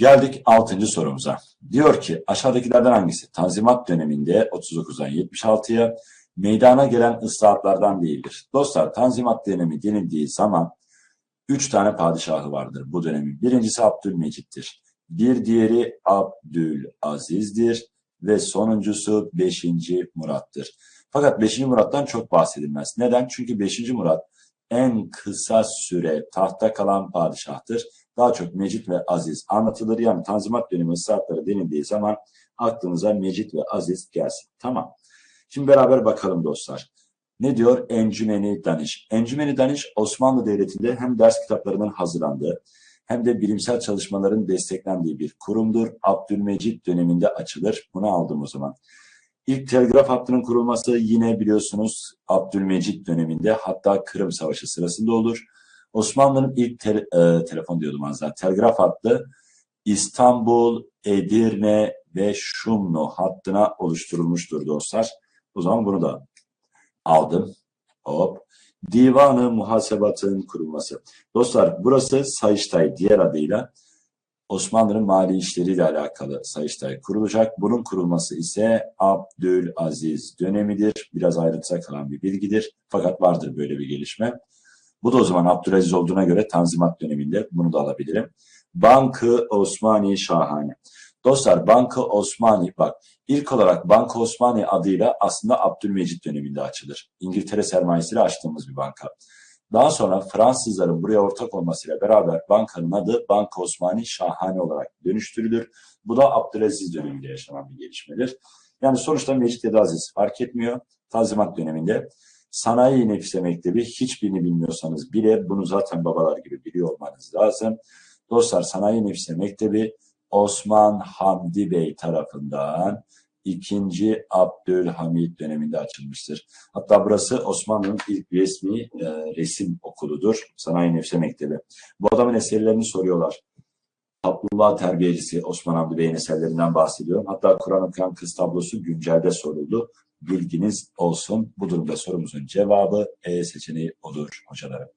Geldik 6. sorumuza. Diyor ki aşağıdakilerden hangisi Tanzimat döneminde 39'dan 76'ya meydana gelen ıslahatlardan değildir? Dostlar Tanzimat dönemi denildiği zaman 3 tane padişahı vardır bu dönemin. Birincisi Abdülmecit'tir. Bir diğeri Abdülaziz'dir ve sonuncusu 5. Murat'tır. Fakat 5. Murat'tan çok bahsedilmez. Neden? Çünkü 5. Murat en kısa süre tahta kalan padişahtır. Daha çok Mecit ve Aziz anlatılır. Yani Tanzimat dönemi ıslahatları denildiği zaman aklınıza Mecit ve Aziz gelsin. Tamam. Şimdi beraber bakalım dostlar. Ne diyor? Encümeni Daniş. Encümeni Daniş Osmanlı Devleti'nde hem ders kitaplarının hazırlandığı hem de bilimsel çalışmaların desteklendiği bir kurumdur. Abdülmecit döneminde açılır. Bunu aldım o zaman. İlk telgraf hattının kurulması yine biliyorsunuz Abdülmecit döneminde hatta Kırım Savaşı sırasında olur. Osmanlı'nın ilk te e, telefon diyordum az daha, telgraf hattı İstanbul, Edirne ve Şumlu hattına oluşturulmuştur dostlar. O zaman bunu da aldım. Hop. Divanı Muhasebat'ın kurulması. Dostlar burası Sayıştay diğer adıyla Osmanlı'nın mali işleriyle alakalı Sayıştay kurulacak. Bunun kurulması ise Abdülaziz dönemidir. Biraz ayrıntıda kalan bir bilgidir. Fakat vardır böyle bir gelişme. Bu da o zaman Abdülaziz olduğuna göre Tanzimat döneminde bunu da alabilirim. Bankı Osmani Şahane. Dostlar Banka Osmani bak ilk olarak Banka Osmani adıyla aslında Abdülmecit döneminde açılır. İngiltere sermayesiyle açtığımız bir banka. Daha sonra Fransızların buraya ortak olmasıyla beraber bankanın adı Banka Osmani Şahane olarak dönüştürülür. Bu da Abdülaziz döneminde yaşanan bir gelişmedir. Yani sonuçta Mecit Aziz fark etmiyor. Tanzimat döneminde Sanayi Nefise Mektebi hiçbirini bilmiyorsanız bile bunu zaten babalar gibi biliyor olmanız lazım. Dostlar Sanayi Nefise Mektebi Osman Hamdi Bey tarafından 2. Abdülhamit döneminde açılmıştır. Hatta burası Osmanlı'nın ilk resmi e, resim okuludur. Sanayi Nefse Mektebi. Bu adamın eserlerini soruyorlar. Abdullah Terbiyecisi Osman Hamdi Bey'in eserlerinden bahsediyorum. Hatta Kur'an okuyan kız tablosu güncelde soruldu. Bilginiz olsun. Bu durumda sorumuzun cevabı E seçeneği olur hocalarım.